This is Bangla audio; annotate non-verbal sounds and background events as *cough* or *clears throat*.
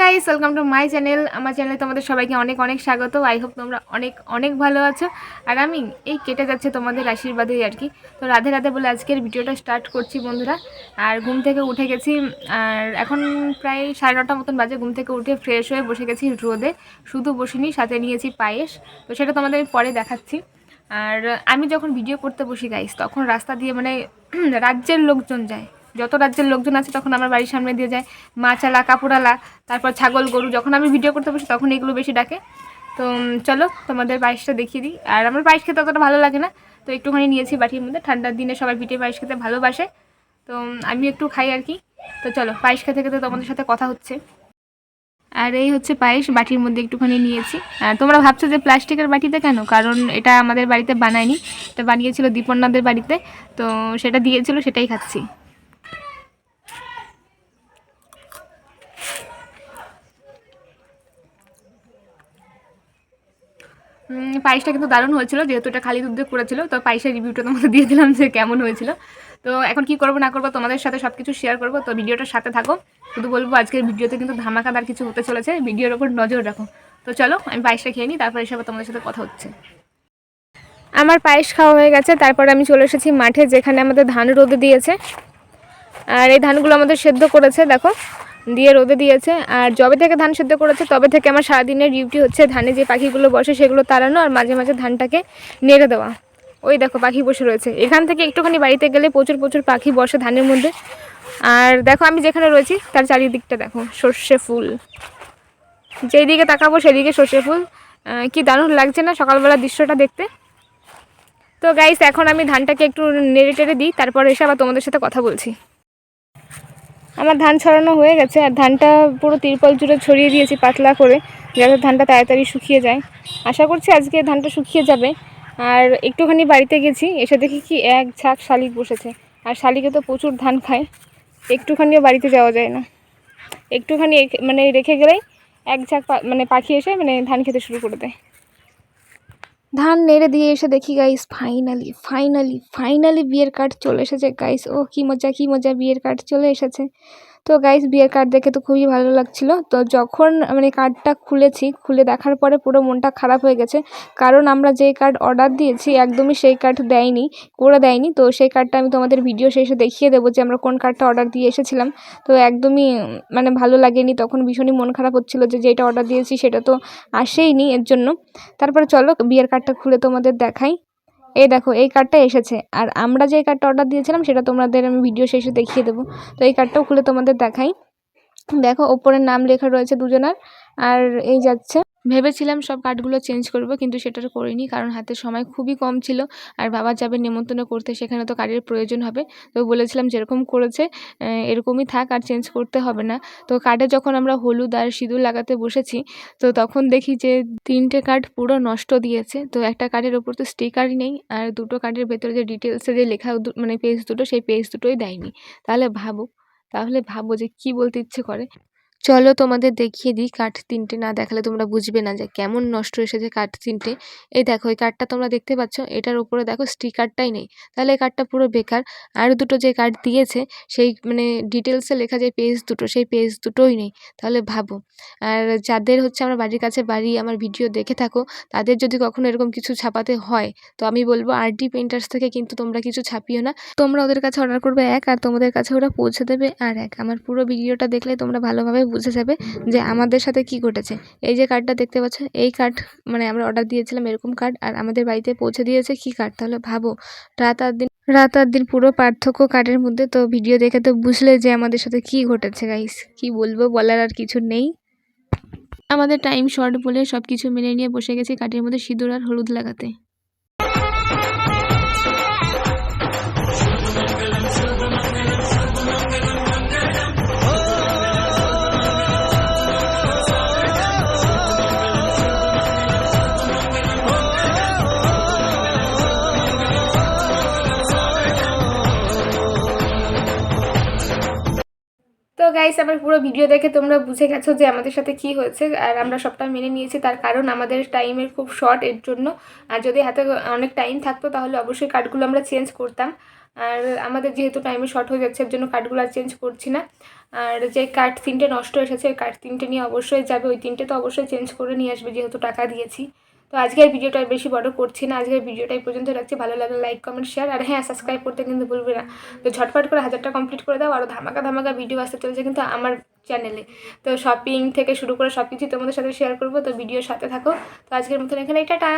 Guys welcome to my channel আমার চ্যানেলে তোমাদের সবাইকে অনেক অনেক স্বাগত। আই হোপ তোমরা অনেক অনেক ভালো আছো। আর আমি এই কেটে যাচ্ছে তোমাদের আশীর্বাদেই আর কি। তো রাধে রাধে বলে আজকের ভিডিওটা স্টার্ট করছি বন্ধুরা। আর ঘুম থেকে উঠে গেছি, আর এখন প্রায় সাড়ে নটা মতন বাজে। ঘুম থেকে উঠে ফ্রেশ হয়ে বসে গেছি রোদে। শুধু বসিনি, সাথে নিয়েছি পায়েস। তো সেটা তোমাদের পরে দেখাচ্ছি। আর আমি যখন ভিডিও করতে বসি গাইস তখন রাস্তা দিয়ে মানে *clears throat* রাজ্যের লোকজন যায়। যত রাজ্যের লোকজন আছে তখন আমার বাড়ির সামনে দিয়ে যায়। মাছালা, কাপুরালা, তারপর ছাগল, গরু, যখন আমি ভিডিও করতে বসি তখন এগুলো বেশি ডাকে। তো চলো তোমাদের পায়েসটা দেখিয়ে দিই। আর আমার পায়েস খেতে অতটা ভালো লাগে না। তো একটুখানি নিয়েছি বাটির মধ্যে। ঠান্ডার দিনে সবাই পিঠে পায়েস খেতে ভালোবাসে। তো আমি একটু খাই আর কি। তো চলো, পায়েস খেতে খেতে তোমাদের সাথে কথা হচ্ছে। আর এই হচ্ছে পায়েস, বাটির মধ্যে একটুখানি নিয়েছি। আর তোমরা ভাবছ যে প্লাস্টিকের বাটিতে কেন? কারণ এটা আমাদের বাড়িতে বানায়নি। এটা বানিয়েছিল দীপন্নাদের বাড়িতে। তো, সেটা দিয়েছিল, সেটাই খাচ্ছি। পায়েসটা কিন্তু দারুণ হয়েছিল, যেহেতু এটা খালি দুধ করেছিল, তো পায়েসের রিভিউটা তোমাদের দিয়ে দিলাম যে কেমন হয়েছিল। তো এখন কি করব, না করব, তোমাদের সাথে সব কিছু শেয়ার করব, তো ভিডিওটার সাথে থাকো। শুধু বলব, আজকের ভিডিওতে কিন্তু ধামাকাদার কিছু হতে চলেছে ভিডিওর ওপর নজর রাখো। তো চলো, আমি পায়েসটা খেয়ে নিই, তারপর এসে আবার তোমাদের সাথে কথা হচ্ছে। আমার পায়েস খাওয়া হয়ে গেছে, তারপর আমি চলে এসেছি মাঠে, যেখানে আমাদের ধান রোদে দিয়েছে। আর এই ধানগুলো আমাদের সেদ্ধ করেছে, দেখো। দিয়ে রোদে দিয়েছে। আর যবে থেকে ধান সেদ্ধ করেছে, তবে থেকে আমার সারাদিনের ডিউটি হচ্ছে ধানে যে পাখিগুলো বসে সেগুলো তাড়ানো আর মাঝে মাঝে ধানটাকে নেড়ে দেওয়া। ওই দেখো পাখি বসে রয়েছে। এখান থেকে একটুখানি বাড়িতে গেলে প্রচুর প্রচুর পাখি বসে ধানের মধ্যে। আর দেখো আমি যেখানে রয়েছি, তার চারিদিকটা দেখো, সর্ষে ফুল। যেই দিকে তাকাবো সেদিকে সর্ষে ফুল। কি দারুণ লাগছে না সকালবেলা দৃশ্যটা দেখতে। তো গাইস এখন আমি ধানটাকে একটু নেড়ে টেড়ে দিই, তারপর এসে আবার তোমাদের সাথে কথা বলছি। আমার ধান ছড়ানো হয়ে গেছে আর ধানটা পুরো তিরপল জুড়ে ছড়িয়ে দিয়েছি পাতলা করে, যাতে ধানটা তাড়াতাড়ি শুকিয়ে যায়। আশা করছি আজকে ধানটা শুকিয়ে যাবে। আর একটুখানি বাড়িতে গেছি, এসে দেখি কি এক ঝাঁক শালিক বসেছে। আর শালিকে তো প্রচুর ধান খায়, একটুখানিও বাড়িতে যাওয়া যায় না। একটুখানি মানে রেখে গেলেই এক ঝাঁক মানে পাখি এসে মানে ধান খেতে শুরু করে দেয়। ধান নেড়ে দিয়ে এসে দেখি গাইস ফাইনালি ফাইনালি ফাইনালি বিয়ের কার্ড চলে এসেছে। গাইস ও কি মজা কি মজা, বিয়ের কার্ড চলে এসেছে। তো গাইস বিয়ের কার্ড দেখে তো খুবই ভালো লাগছিল। তো যখন মানে কার্ডটা খুলেছি, খুলে দেখার পরে পুরো মনটা খারাপ হয়ে গেছে। কারণ আমরা যেই কার্ড অর্ডার দিয়েছি, একদমই সেই কার্ড দেয়নি, করে দেয়নি। তো সেই কার্ডটা আমি তোমাদের ভিডিও শেষে দেখিয়ে দেবো যে আমরা কোন কার্ডটা অর্ডার দিয়ে এসেছিলাম। তো একদমই মানে ভালো লাগেনি। তখন ভীষণই মন খারাপ হচ্ছিল যে যেটা অর্ডার দিয়েছি সেটা তো আসেইনি এর জন্য। তারপরে চলো বিয়ের কার্ডটা খুলে তোমাদের দেখাই। এই দেখো, এই কার্ডটা এসেছে। আর আমরা যে কার্ডটা অর্ডার দিয়েছিলাম, সেটা তোমাদের আমি ভিডিও শেষে দেখিয়ে দেবো। তো এই কার্ডটাও খুলে তোমাদের দেখাই। দেখো, ওপরের নাম লেখা রয়েছে দুজনার, আর এই যাচ্ছে ভেবেছিলাম সব কার্ডগুলো চেঞ্জ করব, কিন্তু সেটা করিনি, কারণ হাতে সময় খুবই কম ছিল। আর বাবা যাবে নেমন্তন্ন করতে, সেখানে তো কার্ডের প্রয়োজন হবে। তো বলেছিলাম যেরকম করেছে এরকমই থাক, আর চেঞ্জ করতে হবে না। তো কার্ডে যখন আমরা হলুদ আর সিঁদুর লাগাতে বসেছি, তো তখন দেখি যে তিনটে কার্ড পুরো নষ্ট দিয়েছে। তো একটা কার্ডের ওপর তো স্টিকারই নেই, আর দুটো কার্ডের ভেতরে যে ডিটেলসে যে লেখা মানে পেজ দুটো, সেই পেজ দুটোই দেয়নি। তাহলে ভাবো তাহলে ভাবো যে কি বলতে ইচ্ছে করে। চলো তোমাদের দেখিয়ে দিই কাঠ তিনটে না দেখালে তোমরা বুঝবে না যে কেমন নষ্ট এসেছে কাঠ তিনটে। এই দেখো, এই কার্ডটা তোমরা দেখতে পাচ্ছ, এটার উপরে দেখো স্টিকারটাই নেই। তাহলে এই কার্ডটা পুরো বেকার। আর দুটো যে কার্ড দিয়েছে, সেই মানে ডিটেলসে লেখা যে পেজ দুটো, সেই পেজ দুটোই নেই। তাহলে ভাবো। আর যাদের হচ্ছে আমার বাড়ির কাছে বাড়ি, আমার ভিডিও দেখে থাকো, তাদের যদি কখনো এরকম কিছু ছাপাতে হয়, তো আমি বলব আরডি পেন্টার্স থেকে কিন্তু তোমরা কিছু ছাপিও না। তোমরা ওদের কাছে অর্ডার করবে এক, আর তোমাদের কাছে ওরা পৌঁছে দেবে আর এক। আমার পুরো ভিডিওটা দেখলে তোমরা ভালোভাবে বুঝে যাবে যে আমাদের সাথে কি ঘটেছে। এই যে কার্ডটা দেখতে পাচ্ছ, এই কার্ড মানে আমরা অর্ডার দিয়েছিলাম এরকম কার্ড আর আমাদের বাড়িতে পৌঁছে দিয়েছে কি কার্ড তাহলে ভাবো, রাত আর দিন, রাত আর দিন পুরো পার্থক্য কার্ডের মধ্যে। তো ভিডিও দেখে তো বুঝলে যে আমাদের সাথে কি ঘটেছে গাইস কি বলব, বলার আর কিছু নেই। আমাদের টাইম শর্ট বলে সব কিছু মেনে নিয়ে বসে গেছি কাঠের মধ্যে সিঁদুর আর হলুদ লাগাতে। গাইস আমার পুরো ভিডিও দেখে তোমরা বুঝে গেছো যে আমাদের সাথে কি হয়েছে, আর আমরা সবটা মেনে নিয়েছি তার কারণ আমাদের টাইমের খুব শর্ট এর জন্য। আর যদি হাতে অনেক টাইম থাকতো, তাহলে অবশ্যই কার্ডগুলো আমরা চেঞ্জ করতাম। আর আমাদের যেহেতু টাইমে শর্ট হয়ে যাচ্ছে, এর জন্য কার্ডগুলো আর চেঞ্জ করছি না। আর যে কার্ড তিনটে নষ্ট এসেছে, ওই কার্ড তিনটে নিয়ে অবশ্যই যাবে। ওই তিনটে তো অবশ্যই চেঞ্জ করে নিয়ে আসবে, যেহেতু টাকা দিয়েছি। তো আজকের ভিডিওটা বেশি বড় করছি না। আজকের ভিডিওটাই পর্যন্ত রাখছি ভালো লাগলে লাইক কমেন্ট শেয়ার আর হ্যাঁ সাবস্ক্রাইব করতে কিন্তু ভুলবে না। তো ঝটপট করে হাজারটা কমপ্লিট করে দাও। আরও ধামাকা ধামাকা ভিডিও আসতে চলেছে কিন্তু আমার চ্যানেলে তো শপিং থেকে শুরু করে সব কিছুই তোমাদের সাথে শেয়ার করব। তো ভিডিওর সাথে থাকো। তো আজকের মতন এখানে টাটা!